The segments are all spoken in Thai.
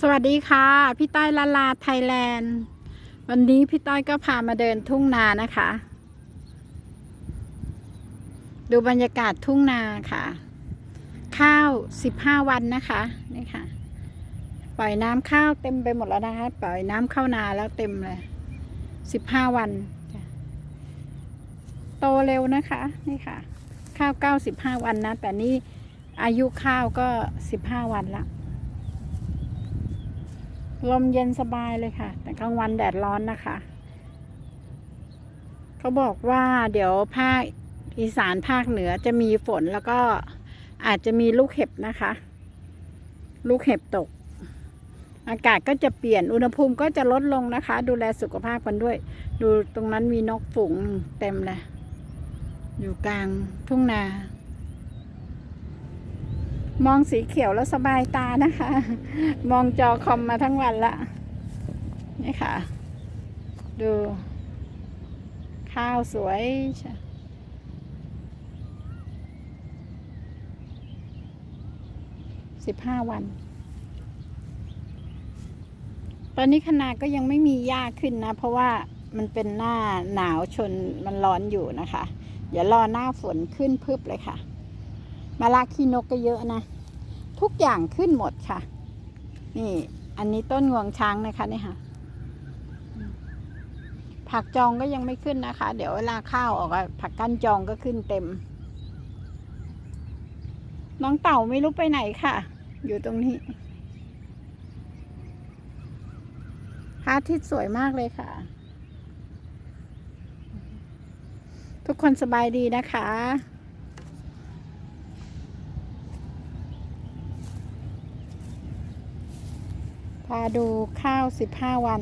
สวัสดีค่ะ พี่ต้อยลาลาไทยแลนด์ วันนี้พี่ต้อยก็พามาเดินทุ่งนานะคะ ดูบรรยากาศทุ่งนาค่ะ ข้าวสิบห้าวันนะคะนี่ค่ะ ปล่อยน้ำข้าวเต็มไปหมดแล้วนะคะ ปล่อยน้ำเข้านาแล้วเต็มเลยสิบห้าวัน โตเร็วนะคะนี่ค่ะ ข้าวเก้าสิบห้าวันนะ แต่นี่อายุข้าวก็สิบห้าวันละ ลมเย็นสบายเลยค่ะ แต่กลางวันแดดร้อนนะคะ เขาบอกว่าเดี๋ยวภาคอีสานภาคเหนือจะมีฝนแล้วก็อาจจะมีลูกเห็บนะคะ ลูกเห็บตก อากาศก็จะเปลี่ยนอุณหภูมิก็จะลดลงนะคะ ดูแลสุขภาพกันด้วย ดูตรงนั้นมีนกฝูงเต็มเลยอยู่กลางทุ่งนา มองสีเขียวแล้วสบายตานะคะ มองจอคอมมาทั้งวันละ นี่ค่ะ ดู ข้าวสวยสิบห้าวัน ตอนนี้คณะก็ยังไม่มีหญ้าขึ้นนะ เพราะว่ามันเป็นหน้าหนาวชนมันร้อนอยู่นะคะเดี๋ยวรอหน้าฝนขึ้นพึบเลยค่ะ มาลาคีนกก็เยอะนะ ทุกอย่างขึ้นหมดค่ะ นี่ อันนี้ต้นงวงช้างนะคะเนี่ยค่ะ ผักจองก็ยังไม่ขึ้นนะคะ เดี๋ยวเวลาข้าวออกอะผักกั้นจองก็ขึ้นเต็ม น้องเต่าไม่รู้ไปไหนค่ะ อยู่ตรงนี้พระอาทิตย์สวยมากเลยค่ะ ทุกคนสบายดีนะคะาดูข้าวสิบห้าวัน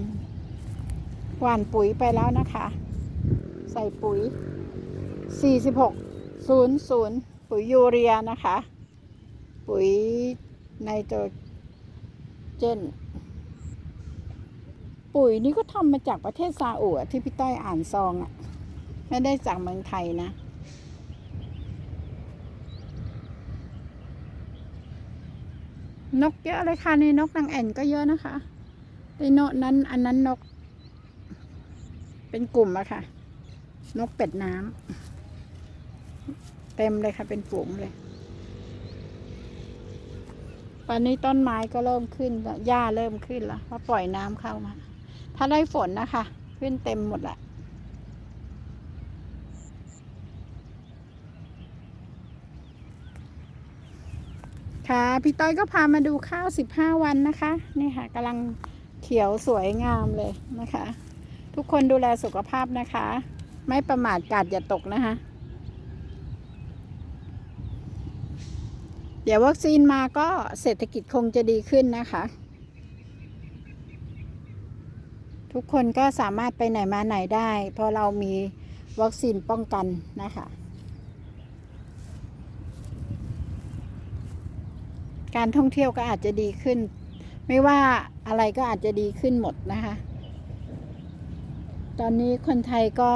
หว่านปุ๋ยไปแล้วนะคะ ใส่ปุ๋ยสี่สิบหกศูนย์ศูนย์ปุ๋ยยูเรียนะคะ ปุ๋ยไนโตรเจน ปุ๋ยนี่ก็ทำมาจากประเทศซาอุที่พี่ต้อยอ่านซองอะไม่ได้จากเมืองไทยนะ นกเยอะเลยค่ะในนกนางแอ่นก็เยอะนะคะในโนกนั้นอันนั้นนก เป็นกลุ่มอะค่ะ นกเป็ดน้ำเต็มเลยค่ะ เป็นฝูงเลยตอนนี้ต้นไม้ก็เริ่มขึ้นแล้วหญ้าเริ่มขึ้นแล้วเพราะปล่อยน้ำเข้ามา ถ้าได้ฝนนะคะ ขึ้นเต็มหมดละ ค่ะพี่ต้อยก็พามาดูข้าวสิบห้าวันนะคะ นี่ค่ะกำลังเขียวสวยงามเลยนะคะ ทุกคนดูแลสุขภาพนะคะ ไม่ประมาทกาดอย่าตกนะคะ เดี๋ยววัคซีนมาก็เศรษฐกิจคงจะดีขึ้นนะคะ ทุกคนก็สามารถไปไหนมาไหนได้ เพราะเรามีวัคซีนป้องกันนะคะ การท่องเที่ยวก็อาจจะดีขึ้น ไม่ว่าอะไรก็อาจจะดีขึ้นหมดนะคะ ตอนนี้คนไทยก็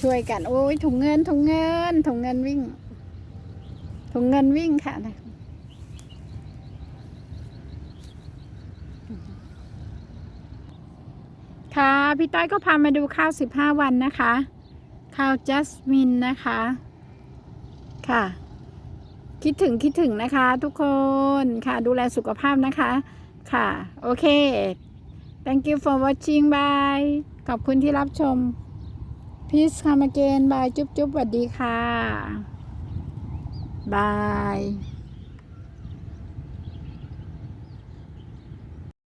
ช่วยกัน โอ้ยถุงเงินถุงเงินถุงเงินวิ่งถุงเงินวิ่งค่ะนะค่ะพี่ต้อยก็พามาดูข้าวสิบห้าวันนะคะ ข้าวจัสมินนะคะ ค่ะ คิดถึงคิดถึงนะคะทุกคนค่ะ ดูแลสุขภาพนะคะค่ะ โอเค thank you for watching bye ขอบคุณที่รับชม peace come again bye จุ๊บจุ๊บสวัสดีค่ะ bye